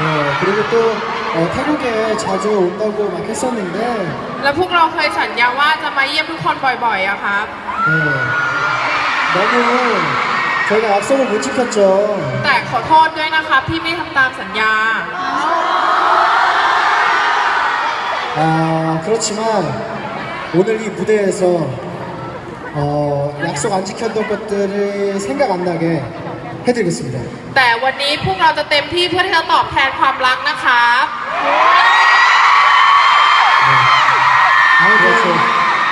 네, 그리고 또 어, 태국에 자주 온다고 막 했었는데 แล้วพวกเราเคยสัญญาว่าจะมาเยี่ยมทุกคนบ่อยๆอะครับ 네, 너무 저희가 약속을 못 지켰죠. แต่ขอโทษด้วยนะครับที่ไม่ทำตามสัญญา 아, 그렇지만 오늘 이 무대에서 어, 약속 안 지켰던 것들을 생각 안 나게 해드리겠습니다. แต่วันนี้พวกเราจะเต็มที่เพื่อที่จะตอบแทนความรักนะครับ 아무튼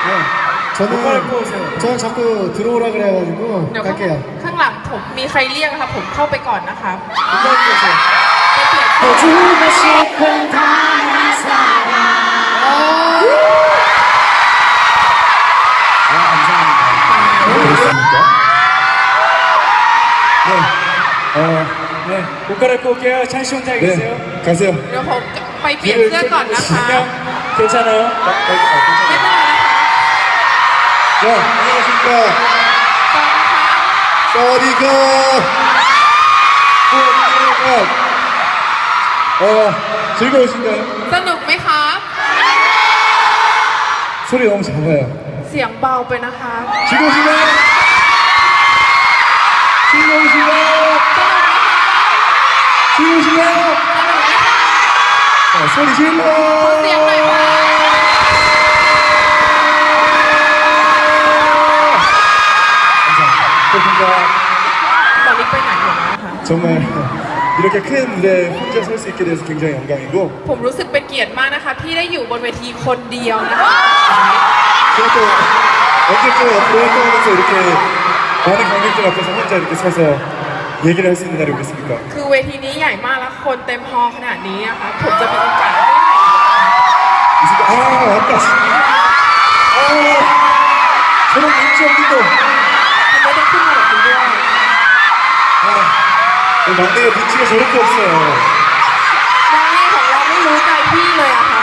네, 저는 빨리 뽑으세요. 저는 자꾸 들어오라 그래가지고 เดี๋ยวข้าง 갈게요. ข้างหลังผมมีใครเรียกครับ ผมเข้าไปก่อนนะครับ 빨리 뽑으세요. ไปเปลี่ยน 주고 싶은 다른 사람. 옷 갈아입고 올게요. 찬씨 혼자 계세요. 네, 가세요. เดี๋ยวผมไปเปลี่ยนเสื้อก่อนนะคะ 안녕. 괜찮아요? 아, 아, ไม่ 괜찮아요. เป็นไรนะคะ 자, 안녕하십니까. ก่อนนะคะ 사와디카. 어, 즐거우신가요? สนุกไหมครับ 소리 너무 작아요. เสียงเบาไปนะคะ 즐거우신가요? 즐거우신가요? 자, 소리 เสียงหน่อย 질러! ค่ะ 감사합니다. ตอนนี้ไปไหนอยู่นะคะ 정말 이렇게 큰 무대에 혼자 설 수 있게 돼서 굉장히 영광이고 ผมรู้สึกเป็นเกียรติมากนะคะ ที่ได้อยู่บนเวทีคนเดียวนะคะ 제가 또 언제쯤 앞으로 활동하면서 이렇게 많은 관객들 앞에서 혼자 이렇게 서서 얘기를 할 수 있는 날이 오겠습니까? คือเวทีนี้ใหญ่มากแล้วคนเต็มฮอลล์ขนาดนี้นะคะผมจะมีโอกาสได้ 이 순간 아 왔다 아 저런 인지 없는데 ทำไมต้องขึ้นมาแบบนี้ด้วย 아 우리 막내가 눈치가 저렇게 없어요 น้องนี่ของเราไม่รู้ใจพี่เลยอะค่ะ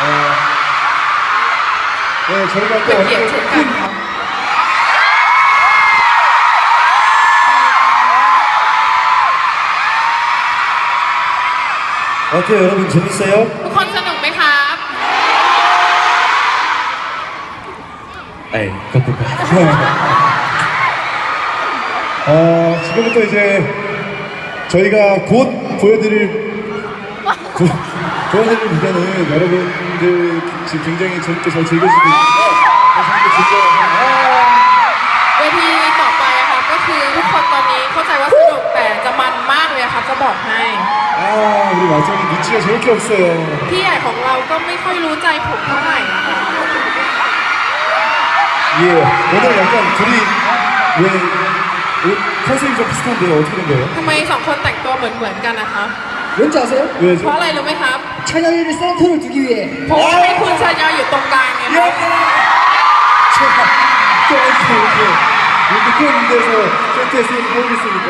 어, 네 저희가 เป็น 또 เกียรติเช่นกันค่ะ 어때요 여러분 재밌어요? ทุกคนสนุกไหมครับ 에이, 그것도 어, 지금부터 이제 저희가 곧 보여드릴 보, 보여드릴 무대는 여러분들 지금 굉장히 재밌게 잘 즐겨주고 있는데 재밌게 즐겨요. เวที 우리 마정이 눈치가 저렇게 없어요. พี่ใหญ่ของเราก็ไม่ค่อยรู้ใจผมเท่าไหร่นะคะ 예 오늘 약간 둘이 왜 옷 컨셉이 좀 비슷한데요 어떻게 된 거예요? ทำไมสองคนแต่งตัวเหมือนเหมือนๆกันนะคะ 왠지 아세요? เพ 왜죠? ราะอะไรรู้ไหมครับ 찬영이를 센터를 두기 위해 เพราะว่าให้คุณชายาอยู่ตรงกลางไงครับ 제가 또 이렇게 이렇게 이렇게 큰 무대에서 센터에 쓰이는 보고 있으니까